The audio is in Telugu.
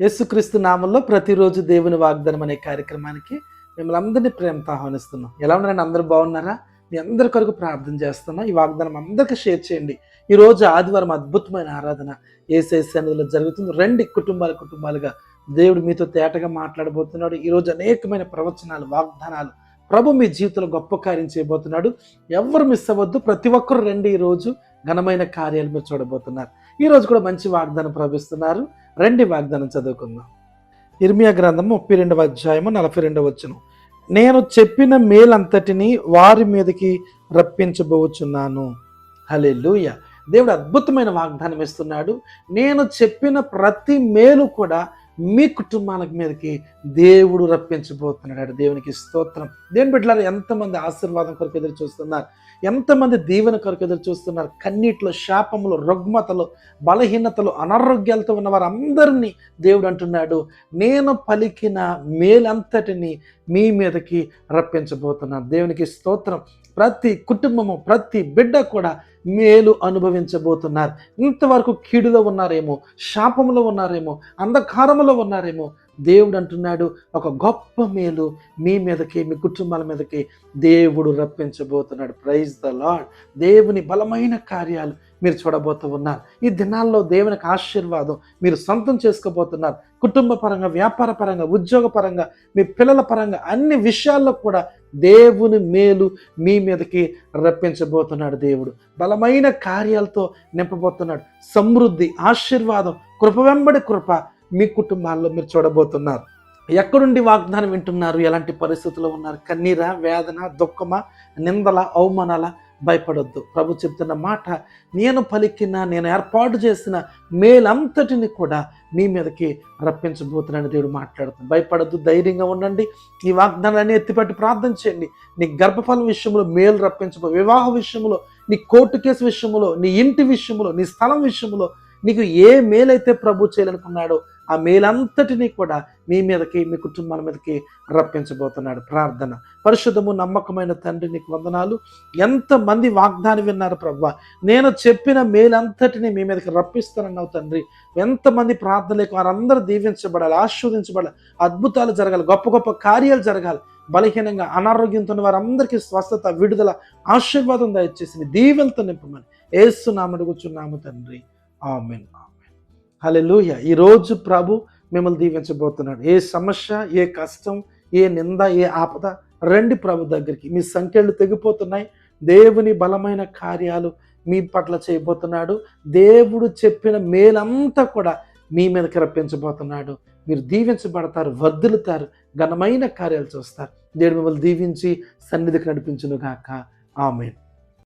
యేసుక్రీస్తు నామంలో ప్రతిరోజు దేవుని వాగ్దానం అనే కార్యక్రమానికి మిమ్మల్ని అందరినీ ప్రేమతో ఆహ్వానిస్తున్నాం. ఎలా ఉన్నారండి? అందరూ బాగున్నారా? మీ అందరి కొరకు ప్రార్థన చేస్తున్నాం. ఈ వాగ్దానం అందరికీ షేర్ చేయండి. ఈ రోజు ఆదివారం అద్భుతమైన ఆరాధన ఏసే సన్నిధిలో జరుగుతుంది. రెండు కుటుంబాల కుటుంబాలుగా దేవుడు మీతో తేటగా మాట్లాడబోతున్నాడు. ఈరోజు అనేకమైన ప్రవచనాలు వాగ్దానాలు ప్రభు మీ జీవితంలో గొప్ప కార్యం చేయబోతున్నాడు. ఎవరు మిస్ అవ్వద్దు. ప్రతి ఒక్కరు రండి. ఈరోజు ఘనమైన కార్యాలు మీరు చూడబోతున్నారు. ఈ రోజు కూడా మంచి వాగ్దానం ప్రవేశిస్తున్నారు రండి వాగ్దానం చదువుకుందాం. ఇర్మియా గ్రంథం ముప్పై రెండవ అధ్యాయము నలభై రెండవ వచ్చును నేను చెప్పిన మేలంతటిని వారి మీదకి రప్పించబోచున్నాను. హలే దేవుడు అద్భుతమైన వాగ్దానం ఇస్తున్నాడు. నేను చెప్పిన ప్రతి మేలు కూడా మీ కుటుంబాల మీదకి దేవుడు రప్పించబోతున్నాడు. దేవునికి స్తోత్రం. దేవుని బిడ్డలారు ఎంతమంది ఆశీర్వాదం కొరకు ఎదురు చూస్తున్నారు? ఎంతమంది దీవెన కొరకు ఎదురు చూస్తున్నారు? కన్నీటిలో శాపములు రుగ్మతలు బలహీనతలు అనారోగ్యాలతో ఉన్న వారందరినీ దేవుడు అంటున్నాడు. నేను పలికిన మేలంతటిని మీ మీదకి రప్పించబోతున్నాను. దేవునికి స్తోత్రం. ప్రతి కుటుంబము ప్రతి బిడ్డ కూడా మేలు అనుభవించబోతున్నారు. ఇంతవరకు కీడులో ఉన్నారేమో శాపంలో ఉన్నారేమో అంధకారంలో ఉన్నారేమో. దేవుడు అంటున్నాడు ఒక గొప్ప మేలు మీ మీదకి మీ కుటుంబాల మీదకి దేవుడు రప్పించబోతున్నాడు. ప్రైజ్ ద లాడ్ దేవుని బలమైన కార్యాలు మీరు చూడబోతూ ఉన్నారు. ఈ దినాల్లో దేవునికి ఆశీర్వాదం మీరు సొంతం చేసుకోబోతున్నారు. కుటుంబ పరంగా వ్యాపార పరంగా ఉద్యోగ పరంగా మీ పిల్లల పరంగా అన్ని విషయాల్లో కూడా దేవుని మేలు మీ మీదకి రప్పించబోతున్నాడు దేవుడు. బలమైన కార్యాలతో నింపబోతున్నాడు. సమృద్ధి ఆశీర్వాదం కృప వెంబడి కృప మీ కుటుంబాల్లో మీరు చూడబోతున్నారు. ఎక్కడుండి వాగ్దానం వింటున్నారు? ఎలాంటి పరిస్థితుల్లో ఉన్నారు? కన్నీరా వేదన దుఃఖమా? నిందల అవమానాల? భయపడొద్దు. ప్రభు చెప్తున్న మాట నేను పలికిన నేను ఏర్పాటు చేసిన మేలంతటిని కూడా మీ మీదకి రప్పించబోతున్నాను దేవుడు మాట్లాడుతుంది భయపడద్దు ధైర్యంగా ఉండండి. ఈ వాగ్దానాన్ని ఎత్తిపెట్టి ప్రార్థన చేయండి. నీ గర్భఫలం విషయంలో మేలు రప్పించబో వివాహ విషయంలో నీ కోర్టు కేసు విషయంలో నీ ఇంటి విషయంలో నీ స్థలం విషయంలో నీకు ఏ మేలైతే ప్రభు చేయాలనుకున్నాడో ఆ మేలంతటినీ కూడా మీ మీదకి మీ కుటుంబాల మీదకి రప్పించబోతున్నాడు. ప్రార్థన. పరిశుద్ధము నమ్మకమైన తండ్రి నీకు వందనాలు. ఎంతమంది వాగ్దానం విన్నారు ప్రభు. నేను చెప్పిన మేలంతటిని మీ మీదకి రప్పిస్తానన్నావు తండ్రి. ఎంతమంది ప్రార్థనలకు వారందరూ దీవించబడాలి ఆస్వాదించబడాలి అద్భుతాలు జరగాలి గొప్ప గొప్ప కార్యాలు జరగాలి. బలహీనంగా అనారోగ్యంతో ఉన్న వారందరికీ స్వస్థత విడుదల ఆశీర్వాదం దయచేసి దీవెలతో నింపమని ఏస్తున్నాము కూర్చున్నాము తండ్రి. Amen amen. హలెలూయ ఈరోజు ప్రభు మిమ్మల్ని దీవించబోతున్నాడు. ఏ సమస్య ఏ కష్టం ఏ నింద ఏ ఆపద రండి ప్రభు దగ్గరికి. మీ సంఖ్యలు తెగిపోతున్నాయి. దేవుని బలమైన కార్యాలు మీ పట్ల చేయబోతున్నాడు. దేవుడు చెప్పిన మేలంతా కూడా మీ మీదకి రప్పించబోతున్నాడు. మీరు దీవించబడతారు వర్ధిల్లుతారు ఘనమైన కార్యాలు చూస్తారు. దేవుడు మిమ్మల్ని దీవించి సన్నిధికి నడిపించునుగాక. గాక